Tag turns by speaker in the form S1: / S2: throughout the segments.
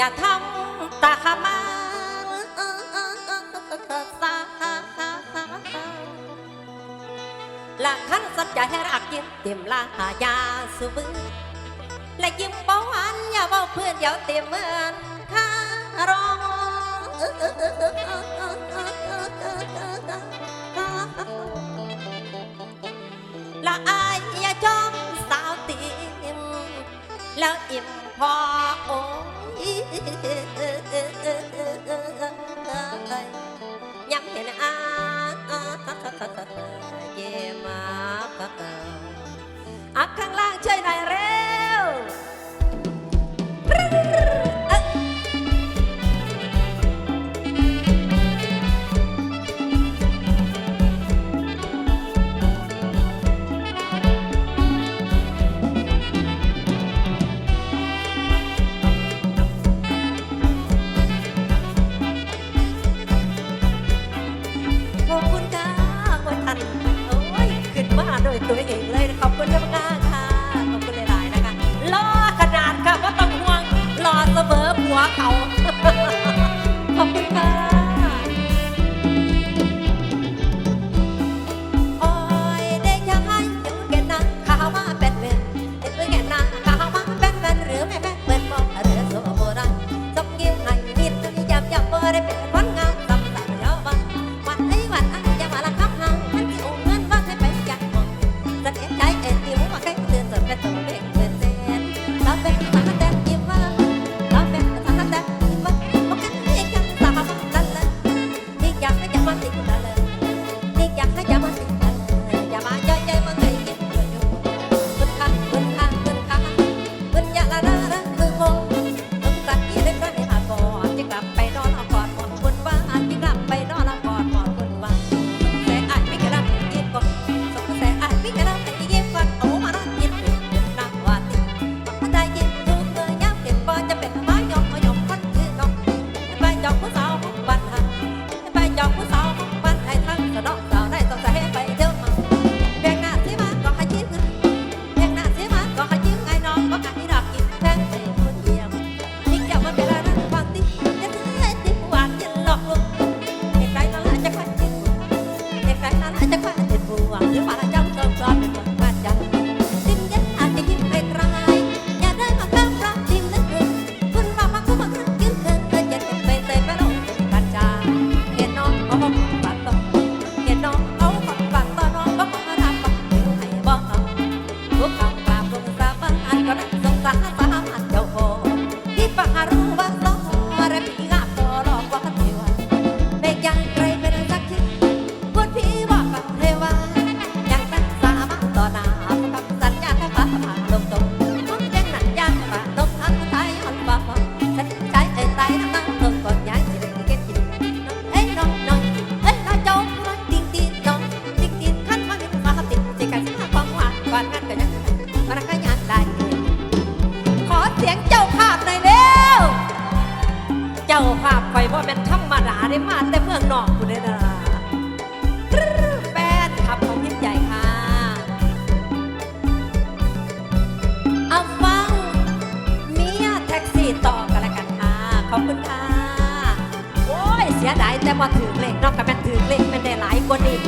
S1: อย่าทำตาขมาละคันสัจจะให้รักยิ้มเต็มลายาสุบและยิ้มเบาหวานอย่าเบาเพื่อนอย่าเต็มเหมือน ภาพไฟเพราะเป็นธรรมดาได้มาแต่เมืองนอกคุณเด้นะแฟนขับของพี่ใหญ่ค่ะเอาฟังเมียแท็กซี่ต่อกันละกันค่ะ ขอบคุณค่ะ โอ้ย เสียดายแต่ว่าถือเลขนอกกับแม่ถือเลขมันได้หลายกว่านี้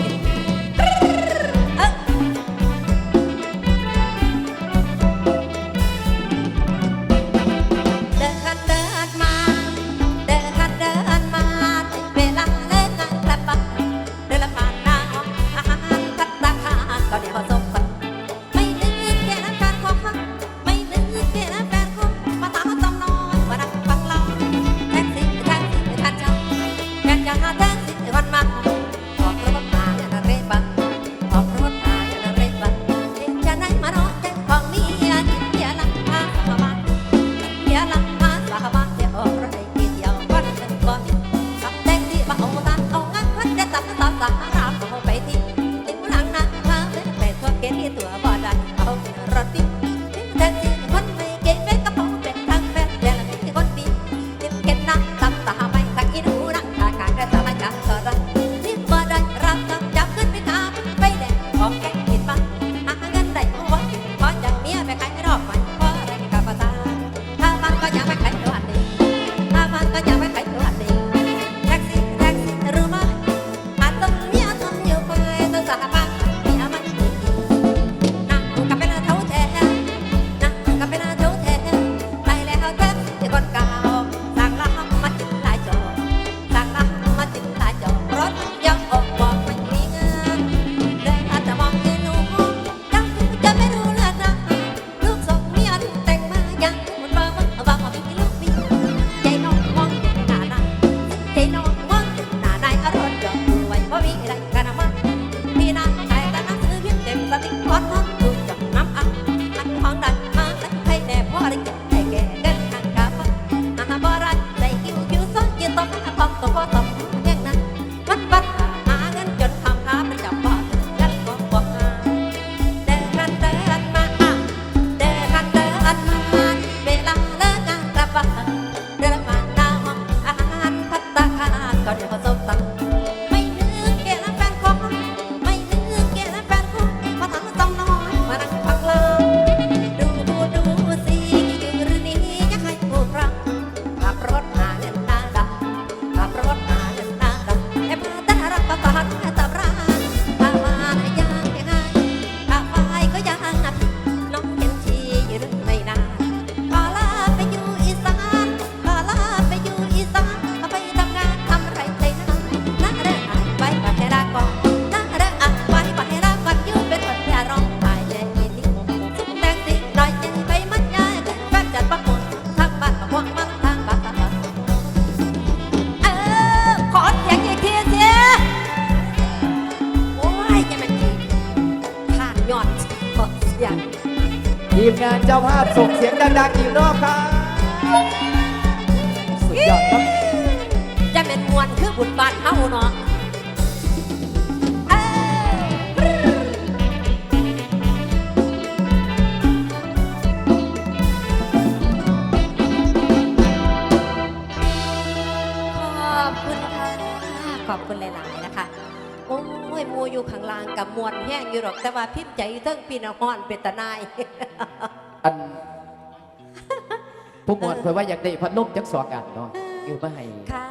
S1: ทีม
S2: งานเจ้าภาพส่งเสียงดังๆอีกรอบครับสุดยอดครับ
S1: จะเป็นมวนคือบุญบานเฮาเนาะเอ้ยขอบคุณค่ะ ขอบคุณหลาย ๆ โอ้ยหมูอยู่ข้างล่างกับมวนแห้งอยู่หรอก แต่ว่าพิษใจอยู่เทั้งปีนฮ้อนเป็นตานาย
S2: อันผู้หมวดคอยว่าอยากได้พัดลมจักสองอันเนาะอยู่มาให้
S1: ค่ะ